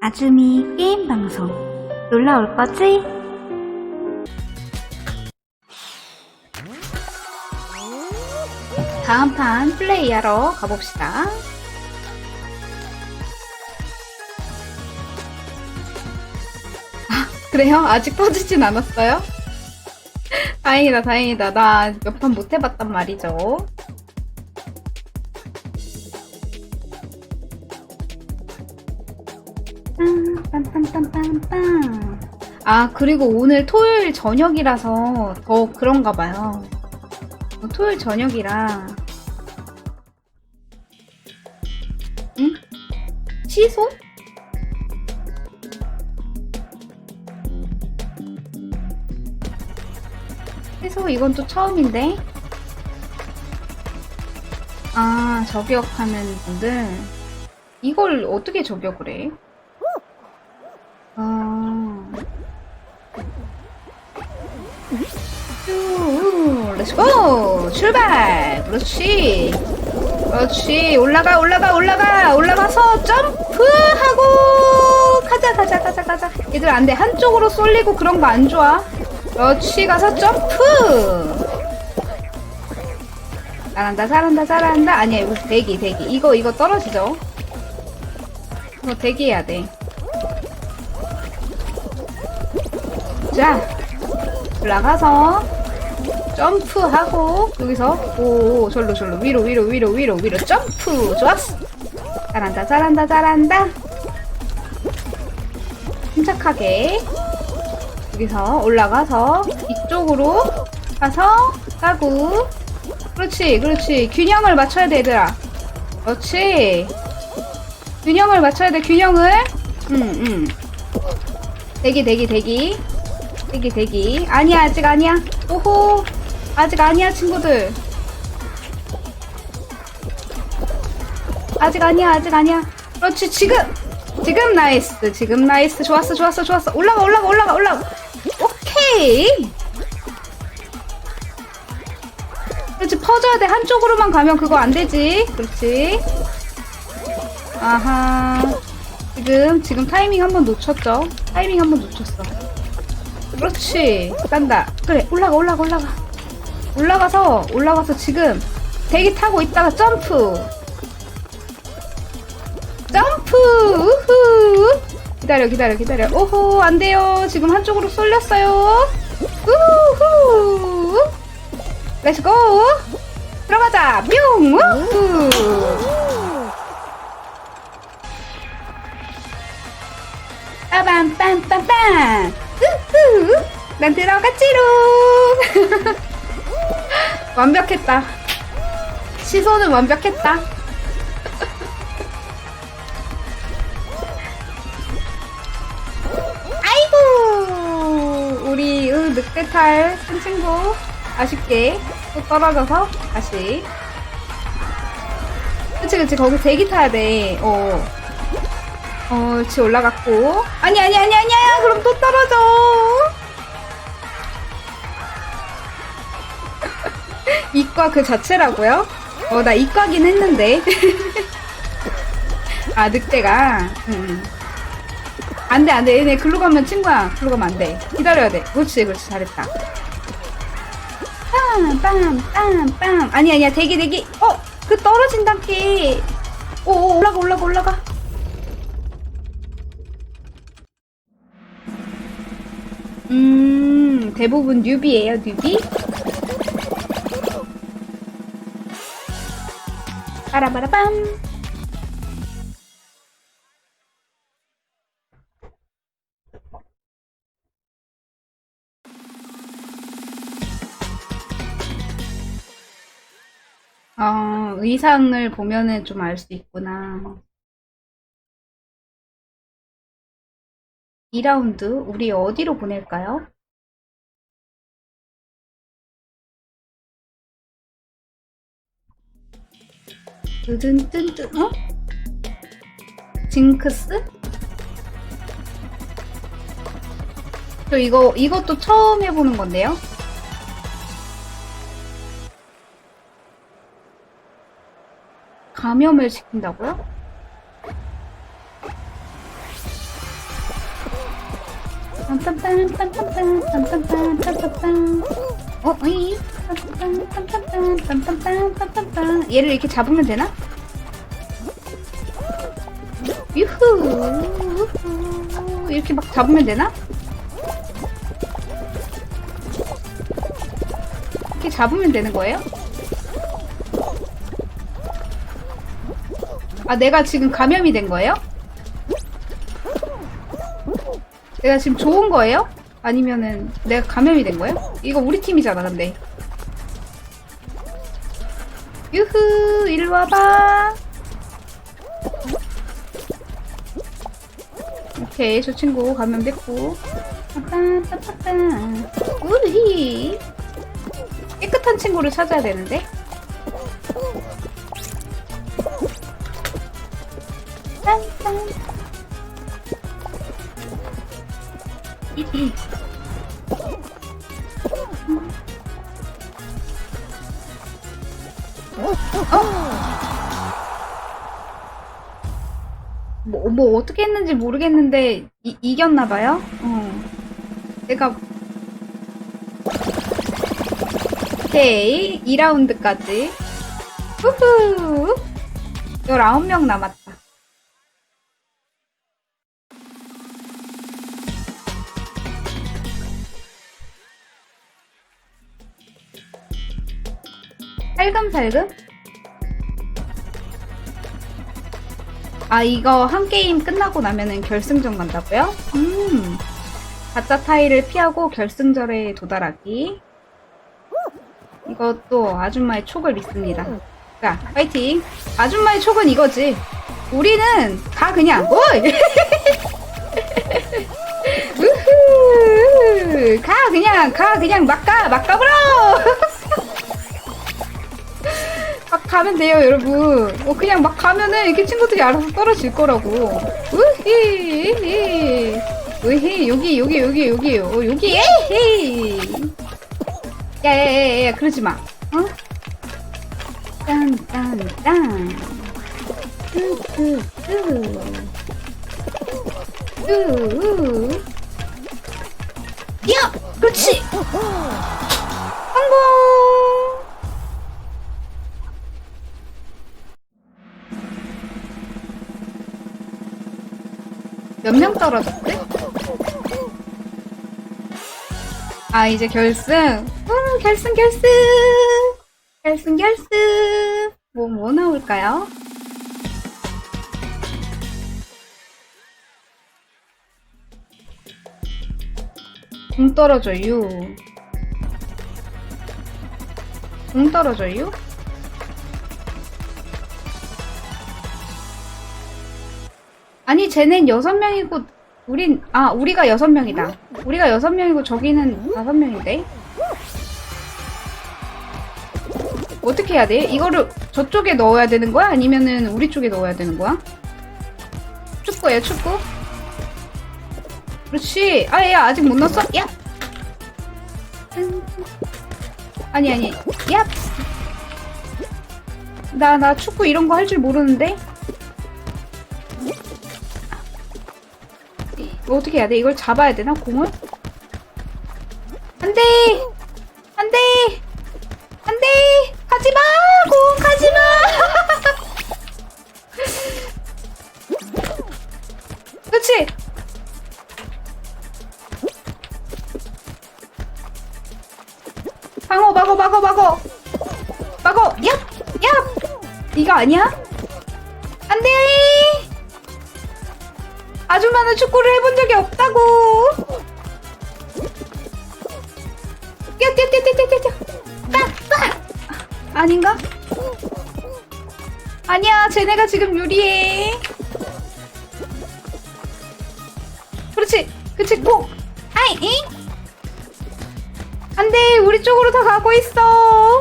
아주미 게임 방송 놀러 올 거지? 다음 판 플레이하러 가봅시다. 아, 그래요? 아직 터지진 않았어요? 다행이다, 다행이다. 나 몇 판 못 해봤단 말이죠. 빰빰빰빰빰. 아, 그리고 오늘 토요일 저녁이라서 더 그런가 봐요. 어, 토요일 저녁이라. 응? 취소? 취소 이건 또 처음인데? 아, 저격하는 분들. 이걸 어떻게 저격을 해? 아. 쭉, 렛츠고! 출발! 그렇지! 그렇지! 올라가, 올라가, 올라가! 올라가서 점프하고! 가자, 가자, 가자, 가자. 얘들 안 돼. 한쪽으로 쏠리고 그런 거 안 좋아. 그렇지, 가서 점프! 잘한다, 잘한다, 잘한다. 아니야, 이거 대기, 대기. 이거, 이거 떨어지죠? 이거 대기해야 돼. 자, 올라가서 점프하고 여기서 오 절로 절로. 위로 위로 위로 위로 위로. 점프. 좋았어. 잘한다 잘한다 잘한다. 침착하게 여기서 올라가서 이쪽으로 가서 가고. 그렇지 그렇지. 균형을 맞춰야 돼 얘들아. 그렇지. 균형을 맞춰야 돼 균형을. 응응 대기 대기 대기 대기 대기. 아니야 아직 아니야. 오호. 아직 아니야 친구들. 아직 아니야 아직 아니야. 그렇지 지금. 지금 나이스 지금 나이스. 좋았어 좋았어 좋았어. 올라가 올라가 올라가 올라가 오케이. 그렇지 퍼져야 돼. 한쪽으로만 가면 그거 안 되지. 그렇지. 아하. 지금 지금 타이밍 한번 놓쳤죠? 타이밍 한번 놓쳤어 그렇지. 간다. 그래 올라가 올라가 올라가. 올라가서 올라가서 지금 대기 타고 있다가 점프. 점프! 우후! 기다려 기다려 기다려. 오호 안돼요. 지금 한쪽으로 쏠렸어요. 우후! 렛츠고 들어가자. 뿅 우후! 빠밤 빰빰빰 우후 난 들어갔지롱. 완벽했다. 시선은 완벽했다. 아이고 우리 으, 늑대탈 큰 친구 아쉽게 또 떨어져서 다시. 그치 그치. 거기 대기 타야 돼 어 어, 그렇지 올라갔고. 아니 아니 아니 아니야 그럼 또 떨어져. 이과 그 자체라고요? 어 나 이과긴 했는데. 아 늑대가. 음. 안 돼 안 돼. 얘네 글로 가면 친구야. 글로 가면 안 돼. 기다려야 돼. 그렇지 그렇지. 잘했다. 빰 빰 빰 빰. 아니 아니야. 대기 대기. 어 그 떨어진다께 오 올라가 올라가 올라가 음, 대부분 뉴비예요, 뉴비? 빠라바라밤. 어, 의상을 보면은 좀 알 수 있구나. 2라운드 우리 어디로 보낼까요? 뜨든뜬뜬 어? 징크스? 저 이거 이것도 처음 해보는 건데요. 감염을 시킨다고요? 어. 빰빰빰빰빰빰빰빰빰빰. 얘를 이렇게 잡으면 되나? 유후. 이렇게 막 잡으면 되나? 이렇게 잡으면 되는 거예요? 아, 내가 지금 감염이 된 거예요? 내가 지금 좋은 거예요? 아니면은 내가 감염이 된 거예요? 이거 우리 팀이잖아, 근데. 유후, 일로 와봐. 오케이, 저 친구 감염됐고. 빠빠빠빠빠. 우히. 깨끗한 친구를 찾아야 되는데. 짠짠. 뭐, 뭐 어떻게 했는지 모르겠는데 이, 이겼나봐요. 어. 내가 오케이 2라운드까지 후후 19명 남았다. 살금살금? 아, 이거 한 게임 끝나고 나면은 결승전 간다고요? 음. 가짜 타일을 피하고 결승전에 도달하기. 이것도 아줌마의 촉을 믿습니다. 자, 파이팅. 아줌마의 촉은 이거지. 우리는 가 그냥. 오이! 우후! 가 그냥 가 그냥 막가 막 가버려. 막 가면 돼요, 여러분. 어, 그냥 막 가면은 이렇게 친구들이 알아서 떨어질 거라고. 우히, 우히, 여기, 여기, 여기, 여기, 어, 여기, 에이! 야, 야, 야, 야, 그러지 마. 어? 딴, 딴, 딴. 뜨, 뜨, 뜨. 뜨. 야! 그렇지! 몇 명 떨어졌지? 아 이제 결승 음, 결승 결승 결승 결승 뭐뭐 나올까요? 공 떨어져요 공 떨어져요? 아니 쟤넨 여섯 명이고 우린 아 우리가 여섯 명이다. 우리가 여섯 명이고 저기는 다섯 명인데. 어떻게 해야 돼? 이거를 저쪽에 넣어야 되는 거야? 아니면은 우리 쪽에 넣어야 되는 거야? 축구예요 축구. 그렇지. 아야 아직 못 넣었어? 야. 아니 아니. 야. 나 나 축구 이런 거 할 줄 모르는데. 어떻게 해야 돼? 이걸 잡아야 되나? 공을? 안 돼! 안 돼! 안 돼! 가지 마! 공 가지 마! 그렇지! 방어, 막어, 막어, 막어! 막어! 야! 야! 이거 아니야? 안 돼! 아줌마는 축구를 해본 적이 없다고. 뛰어 뛰어 뛰어 뛰어 뛰어 뛰어. 빡! 아닌가? 아니야, 쟤네가 지금 유리해. 그렇지, 그렇지, 고. 아이, 잉? 안 돼, 우리 쪽으로 다 가고 있어.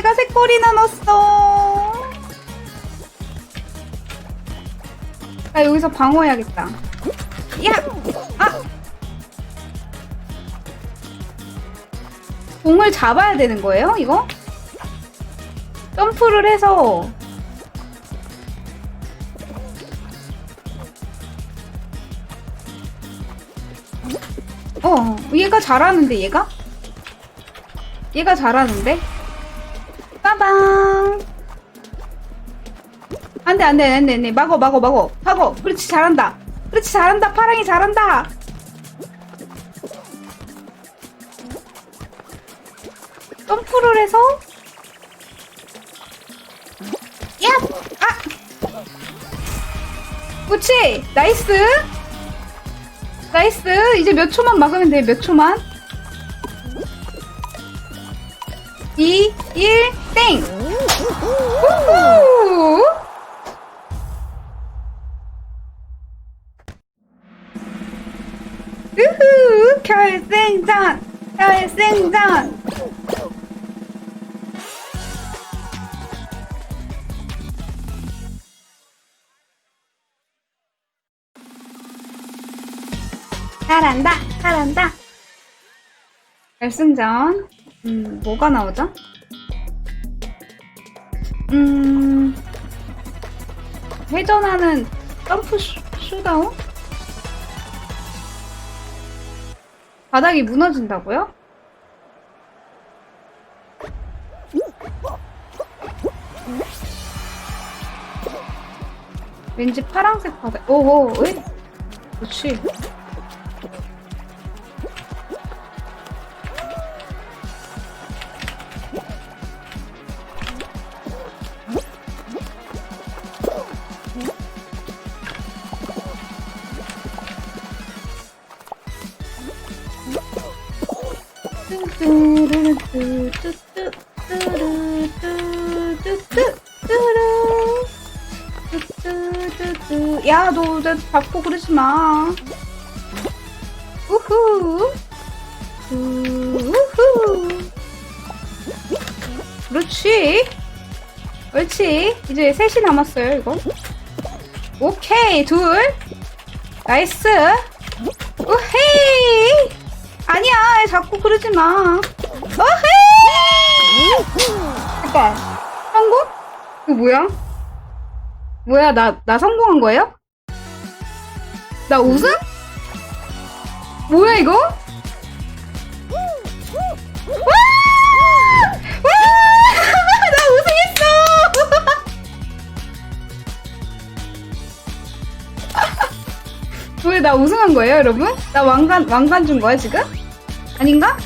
돼! 쟤네가 세 골이나 넣었어. 나 여기서 방어해야겠다. 야! 아! 공을 잡아야 되는 거예요, 이거? 점프를 해서 어, 얘가 잘하는데, 얘가? 얘가 잘하는데? 안 돼, 안 돼, 안 돼, 안 돼. 막어, 막어, 막어. 막어. 그렇지, 잘한다. 그렇지, 잘한다. 파랑이 잘한다. 점프를 해서 야! 아! 그렇지! 나이스! 나이스! 이제 몇 초만 막으면 돼, 몇 초만. 2, 1, 땡! 결승전! 결승전! 잘한다, 잘한다. 결승전. 음, 뭐가 나오죠? 음, 회전하는 점프 슈, 슈다운? 바닥이 무너진다고요? 왠지 파란색 바닥, 오호, 왜? 그렇지. 야, 너, 나 잡고 그러지 마. 우후. 우후. 그렇지. 그렇지. 이제 셋이 남았어요, 이거. 오케이, 둘. 나이스. 오헤이. 아니야, 자꾸 그러지 마. 오헤이. 잠깐. 이거 뭐야? 뭐야, 나, 나 성공한 거예요? 나 우승? 뭐야, 이거? 나 우승한 거예요, 여러분? 나 왕관, 왕관 준 거야, 지금? 아닌가?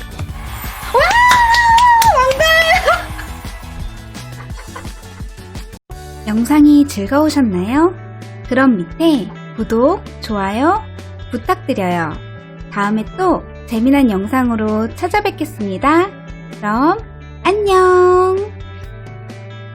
영상이 즐거우셨나요? 그럼 밑에 구독, 좋아요 부탁드려요. 다음에 또 재미난 영상으로 찾아뵙겠습니다. 그럼 안녕!